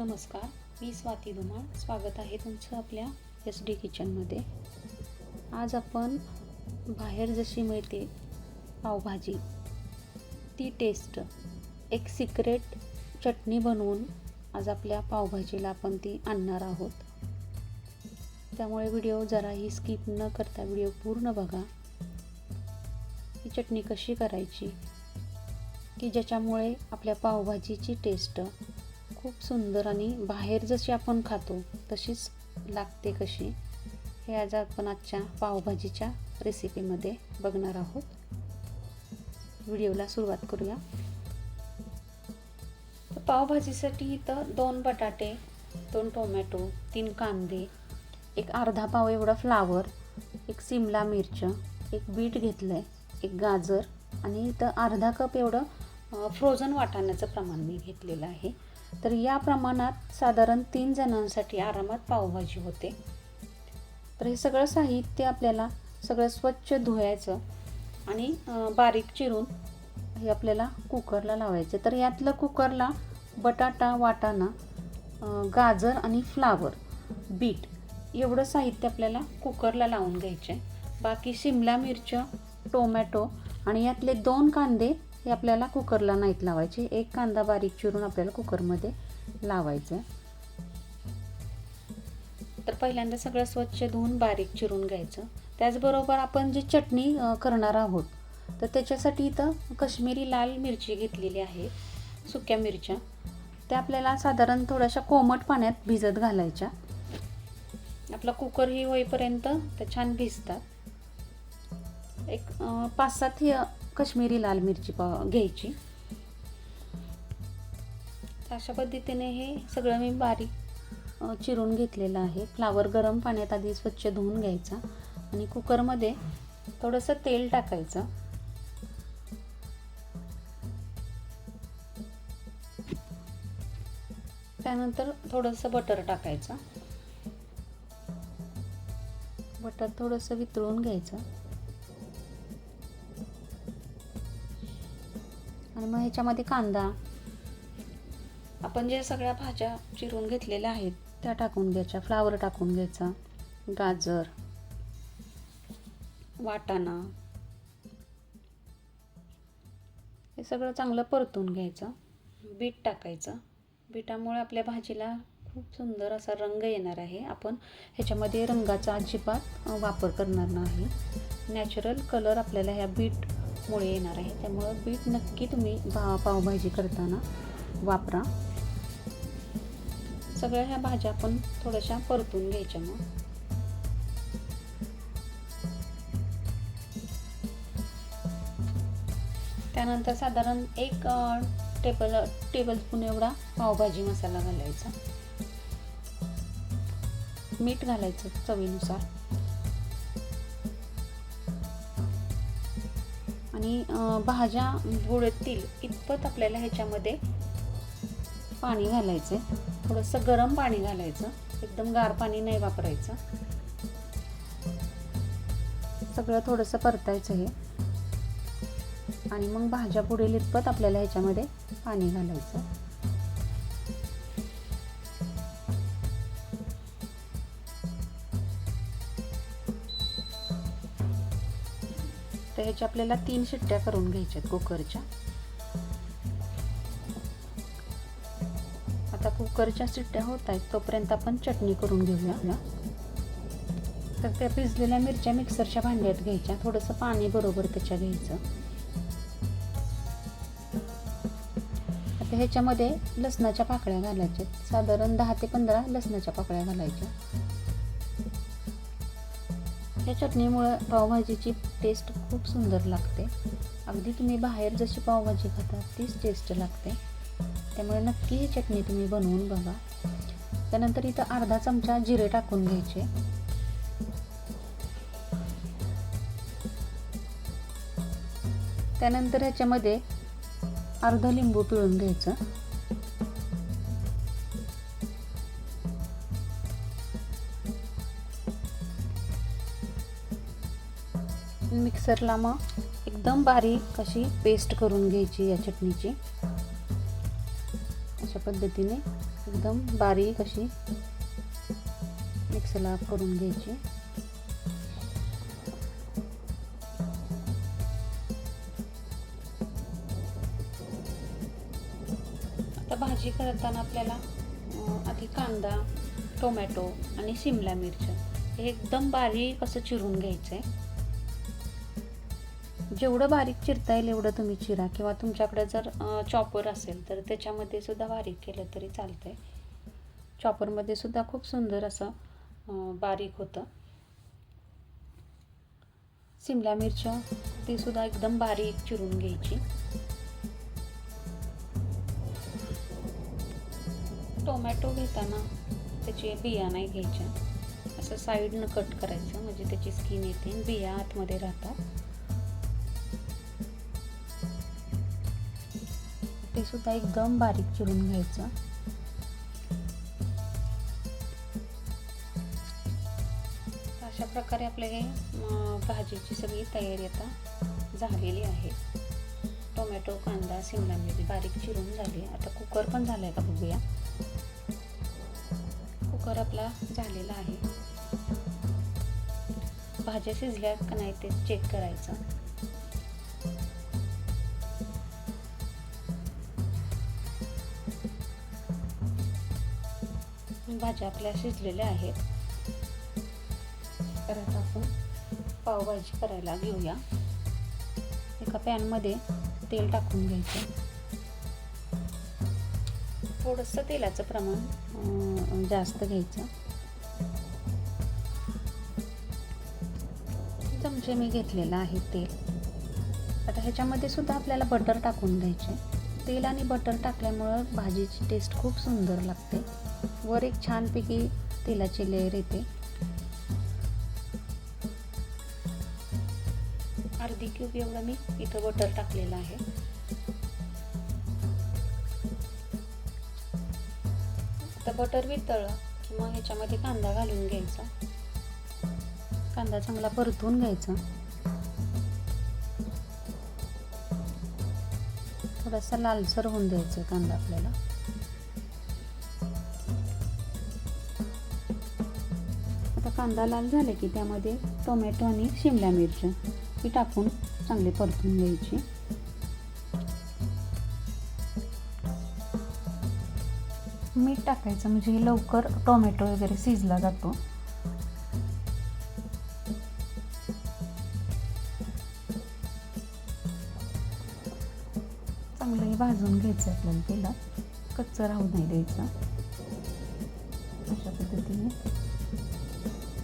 नमस्कार मी स्वाती धुमाळ. स्वागत आहे तुमचं आपल्या एस डी किचनमध्ये आज आपण बाहेर जशी मिळते पावभाजी ती टेस्ट एक सिक्रेट चटणी बनवून आज आपल्या पावभाजीला आपण ती आणणार आहोत. त्यामुळे व्हिडिओ जराही स्किप न करता व्हिडिओ पूर्ण बघा. ही चटणी कशी करायची? की ज्याच्यामुळे आपल्या पावभाजीची टेस्ट खूप सुंदर आणि बाहेर जशी आपण खातो तशीच लागते कशी. हे आज आपण आजच्या पावभाजीच्या रेसिपीमध्ये बघणार आहोत. व्हिडिओला सुरुवात करूया. पावभाजीसाठी इथं दोन बटाटे दोन टोमॅटो तीन कांदे एक अर्धा पाव एवढं फ्लावर एक सिमला मिरच एक बीट घेतलं आहे एक गाजर आणि इथं अर्धा कप एवढं फ्रोझन वाटाण्याचं प्रमाण मी घेतलेलं आहे. तर या प्रमाणात साधारण तीन जणांसाठी आरामात पावभाजी होते. तर हे सगळं साहित्य आपल्याला सगळं स्वच्छ धुवायचं आणि बारीक चिरून हे आपल्याला कुकरला लावायचे. तर यातलं कुकरला बटाटा वाटाणा गाजर आणि फ्लावर बीट एवढं साहित्य आपल्याला कुकरला लावून घ्यायचे. बाकी शिमला मिरच टोमॅटो आणि यातले दोन कांदे हे आपल्याला कुकरला नाहीत लावायचे. एक कांदा बारीक चिरून आपल्याला कुकरमध्ये लावायचं तर पहिल्यांदा सगळं स्वच्छ धुवून बारीक चिरून घ्यायचं. त्याचबरोबर आपण जी चटणी करणार आहोत तर त्याच्यासाठी इथं कश्मीरी लाल मिरची घेतलेली आहे सुक्या मिरच्या. त्या आपल्याला साधारण थोड्याशा कोमट पाण्यात भिजत घालायच्या. आपला कुकर ही होईपर्यंत त्या छान भिजतात. एक पाच सात ही कश्मीरी लाल मिरची पा घ्यायची. अशा पद्धतीने हे सगळं मी बारीक चिरून घेतलेलं आहे. फ्लावर गरम पाण्यात आधी स्वच्छ धुवून घ्यायचा आणि कुकरमध्ये थोडंसं तेल टाकायचं. त्यानंतर थोडंसं बटर टाकायचं. बटर थोडंसं वितळून घ्यायचं. आणि मग ह्याच्यामध्ये कांदा. आपण ज्या सगळ्या भाज्या चिरून घेतलेल्या आहेत त्या टाकून घ्यायच्या. फ्लावर टाकून घ्यायचा. गाजर. वाटाणा. हे सगळं चांगलं परतून घ्यायचं. बीट टाकायचं. बीटामुळे आपल्या भाजीला खूप सुंदर असा रंग येणार आहे. आपण ह्याच्यामध्ये रंगाचा अजिबात वापर करणार नाही. नॅचरल कलर आपल्याला ह्या बीट मुळे येणार आहे. त्यामुळं बीट नक्की तुम्ही भा पावभाजी करताना वापरा. सगळ्या ह्या भाज्या आपण थोड्याशा परतून घ्यायच्या मग. त्यानंतर साधारण एक टेबल टेबल स्पून एवढा पावभाजी मसाला घालायचा. मीठ घालायचं चवीनुसार. आणि भाज्या बुडतील इतपत आपल्याला ह्याच्यामध्ये पाणी घालायचं थोडंसं गरम पाणी घालायचं. एकदम गार पाणी नाही वापरायचं. सगळं थोडंसं परतायचं हे. आणि मग भाज्या पुढील इतपत आपल्याला ह्याच्यामध्ये पाणी घालायचं. तर ह्याच्या आपल्याला तीन शिट्ट्या करून घ्यायच्यात कुकरच्या. आता कुकरच्या शिट्ट्या होत आहेत तोपर्यंत आपण चटणी करून घेऊया तर त्या भिजलेल्या मिरच्या मिक्सरच्या भांड्यात घ्यायच्या थोडंसं पाणी बरोबर त्याच्या घ्यायचं. आता ह्याच्यामध्ये लसणाच्या पाकळ्या घालायच्या साधारण दहा ते पंधरा लसणाच्या पाकळ्या घालायच्या. या चटणीमुळं पावभाजीची टेस्ट खूप सुंदर लागते. अगदी तुम्ही बाहेर जशी पावभाजी खाता तीच टेस्ट लागते. त्यामुळे नक्की ही चटणी तुम्ही बनवून बघा. त्यानंतर इथं अर्धा चमचा जिरे टाकून घ्यायचे. त्यानंतर ह्याच्यामध्ये अर्ध लिंबू पिळून घ्यायचं. मिक्सरला मग एकदम बारीक अशी पेस्ट करून घ्यायची या चटणीची. अशा पद्धतीने एकदम बारीक अशी मिक्सरला करून घ्यायची. आता भाजी करताना आपल्याला आधी कांदा टोमॅटो आणि शिमला मिरच हे एकदम बारीक असं चिरून घ्यायचं आहे जेवढं बारीक चिरता येईल एवढं तुम्ही चिरा. किंवा तुमच्याकडे जर चॉपर असेल तर त्याच्यामध्ये सुद्धा बारीक केलं तरी चालतंय. चॉपरमध्ये सुद्धा खूप सुंदर असं बारीक होतं. शिमला मिरच्या ती सुद्धा एकदम बारीक चिरून घ्यायची. टोमॅटो घेताना त्याचे बिया नाही घ्यायच्या. असं साईडनं कट करायचं म्हणजे त्याची स्किन येते बिया आतमध्ये राहतात. ते सुद्धा एकदम बारीक चिरून घ्यायचं. अशा प्रकारे आपले हे भाजीची सगळी तयारी आता झालेली आहे. टोमॅटो कांदा शिमला मिरची बारीक चिरून झाली. आता कुकर पण झालाय का बघूया. कुकर आपला झालेला आहे. भाज्या शिजल्या का नाही ते चेक करायचं. भाज्या आपल्या शिजलेल्या आहेत. तर आता आपण पावभाजी करायला घेऊया. एका पॅनमध्ये तेल टाकून घ्यायचं. थोडंसं तेलाचं प्रमाण जास्त घ्यायचं. चमचे मी घेतलेलं आहे तेल. आता ह्याच्यामध्ये सुद्धा आपल्याला बटर टाकून घ्यायचे. तेल आणि बटर टाकल्यामुळं भाजीची टेस्ट खूप सुंदर लागते. वर एक छानपैकी तेलाची लेअर येते. अर्धी क्यूब एवढं मी इथं बटर टाकलेलं आहे. आता बटर वितळलं की मग ह्याच्यामध्ये कांदा घालून घ्यायचा. कांदा चांगला परतून घ्यायचा. थोडासा लालसर होऊन द्यायचा कांदा आपल्याला. कांदा लाल झाले की त्यामध्ये टोमॅटो आणि शिमला मिरची. ही टाकून चांगली परतून घ्यायची. मीठ टाकायचं म्हणजे लवकर टोमॅटो वगैरे शिजला जातो. चांगलंही भाजून घ्यायचं आपल्याला तेला. कच्चं राहू नाही द्यायचं. अशा पद्धतीने.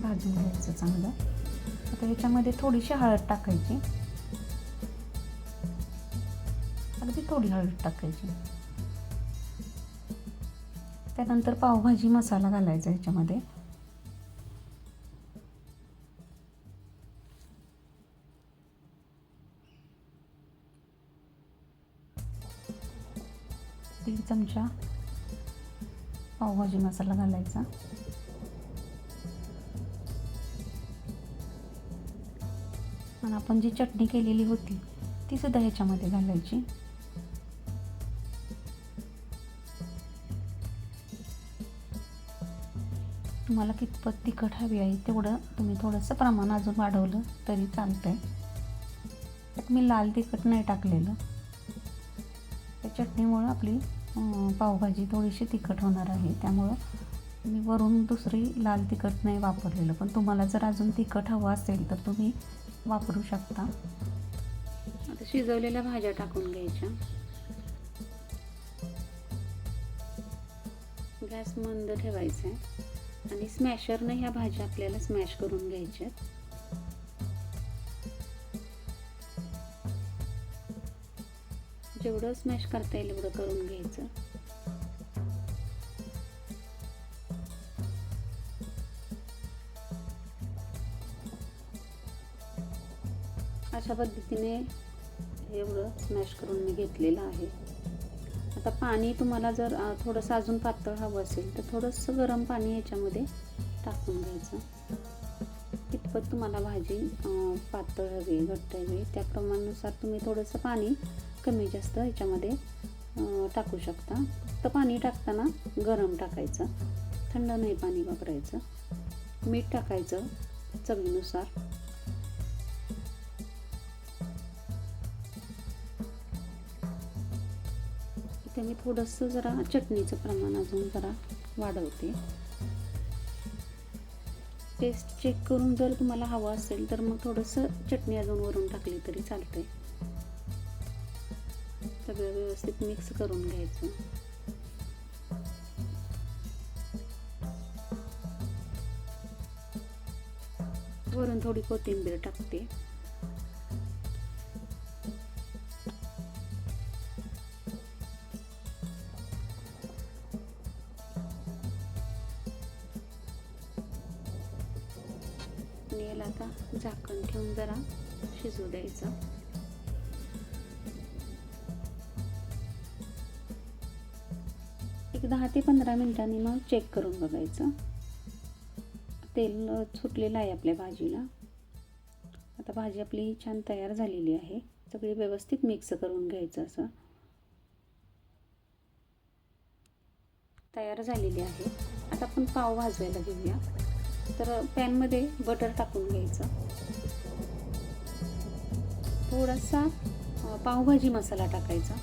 भाजून घ्यायचं चांगलं. आता ह्याच्यामध्ये थोडीशी हळद टाकायची. अगदी थोडी हळद टाकायची. त्यानंतर पावभाजी मसाला घालायचा ह्याच्यामध्ये. दीड चमचा पावभाजी मसाला घालायचा. आपण जी चटणी केलेली होती ती सुद्धा ह्याच्यामध्ये घालायची. तुम्हाला कितपत तिखट हवी आहे तेवढं तुम्ही थोडंसं प्रमाण अजून वाढवलं तरी चालतंय. त्यात मी लाल तिखट नाही टाकलेलं. त्या चटणीमुळं आपली पावभाजी थोडीशी तिखट होणार आहे. त्यामुळं मी वरून दुसरी लाल तिखट नाही वापरलेलं. पण तुम्हाला जर अजून तिखट हवं असेल तर तुम्ही वापरू शकता. आता शिजवलेल्या भाज्या टाकून घ्यायच्या. गॅस मंद ठेवायचा आहे. आणि स्मॅशरनं ह्या भाज्या आपल्याला स्मॅश करून घ्यायच्या जेवढं स्मॅश करता येईल एवढं करून घ्यायचं. अशा पद्धतीने एवढं स्मॅश करून मी घेतलेलं आहे. आता पाणी तुम्हाला जर थोडंसं अजून पातळ हवं असेल तर थोडंसं गरम पाणी याच्यामध्ये टाकून घ्यायचं. कितपत तुम्हाला भाजी पातळ हवी घट्ट हवी त्या प्रमाणानुसार तुम्ही थोडंसं पाणी कमी जास्त याच्यामध्ये टाकू शकता. फक्त पाणी टाकताना गरम टाकायचं. थंड नाही पाणी वापरायचं. मीठ टाकायचं चवीनुसार. इथे मी थोडंसं जरा चटणीचं प्रमाण अजून जरा वाढवते. टेस्ट चेक करून जर तुम्हाला हवं असेल तर मग थोडंसं चटणी अजून वरून टाकली तरी चालते सगळं व्यवस्थित मिक्स करून घ्यायचं. वरून थोडी कोथिंबीर टाकते. शिजू द्यायचं. एक दहा ते पंधरा मिनिटांनी मग चेक करून बघायचं. तेल सुटलेलं आहे आपल्या भाजीला. आता भाजी आपली छान तयार झालेली आहे. सगळी व्यवस्थित मिक्स करून घ्यायचं असं. तयार झालेली आहे. आता आपण पाव भाजवायला घेऊया. तर पॅनमध्ये बटर टाकून घ्यायचं. थोडासा पावभाजी मसाला टाकायचा.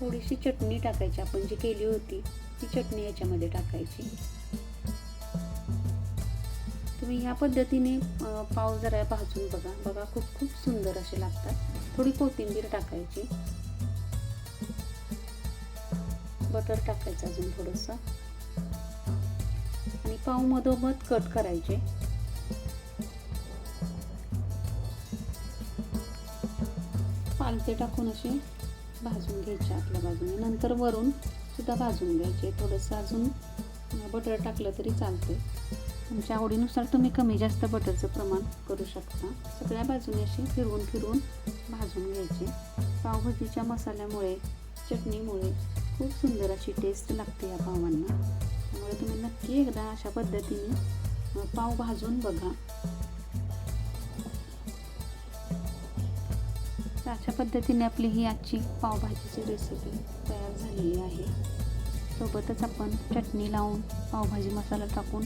थोडीशी चटणी टाकायची आपण जी केली होती ती चटणी याच्यामध्ये टाकायची. तुम्ही ह्या पद्धतीने पाव जरा भाजून बघा. बघा खूप खूप सुंदर असे लागतात. थोडी कोथिंबीर टाकायची. बटर टाकायचं अजून थोडंसं. आणि पाव मधोमध कट करायचे. पालते टाकून असे भाजून घ्यायचे आपल्या बाजूने. नंतर वरून सुद्धा भाजून घ्यायचे. थोडंसं अजून बटर टाकलं तरी चालते तुमच्या आवडीनुसार तुम्ही कमी जास्त बटरचं प्रमाण करू शकता. सगळ्या बाजूने अशी फिरवून फिरवून भाजून घ्यायचे. पावभाजीच्या मसाल्यामुळे चटणीमुळे खूप सुंदर अशी टेस्ट लागते या पावांना. त्यामुळे तुम्ही नक्की एकदा अशा पद्धतीने पाव भाजून बघा. तर अशा पद्धतीने आपली ही आजची पावभाजीची रेसिपी तयार झालेली आहे. सोबतच आपण चटणी लावून पावभाजी मसाला टाकून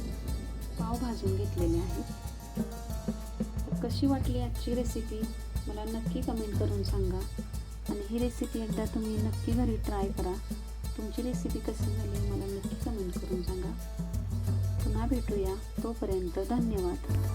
पाव भाजून घेतलेले आहे. कशी वाटली आजची रेसिपी मला नक्की कमेंट करून सांगा. आणि ही रेसिपी एकदा तुम्ही नक्की घरी ट्राय करा. तुमची रेसिपी कशी झाली मला नक्की कमेंट करून सांगा. पुन्हा भेटूया. तोपर्यंत धन्यवाद.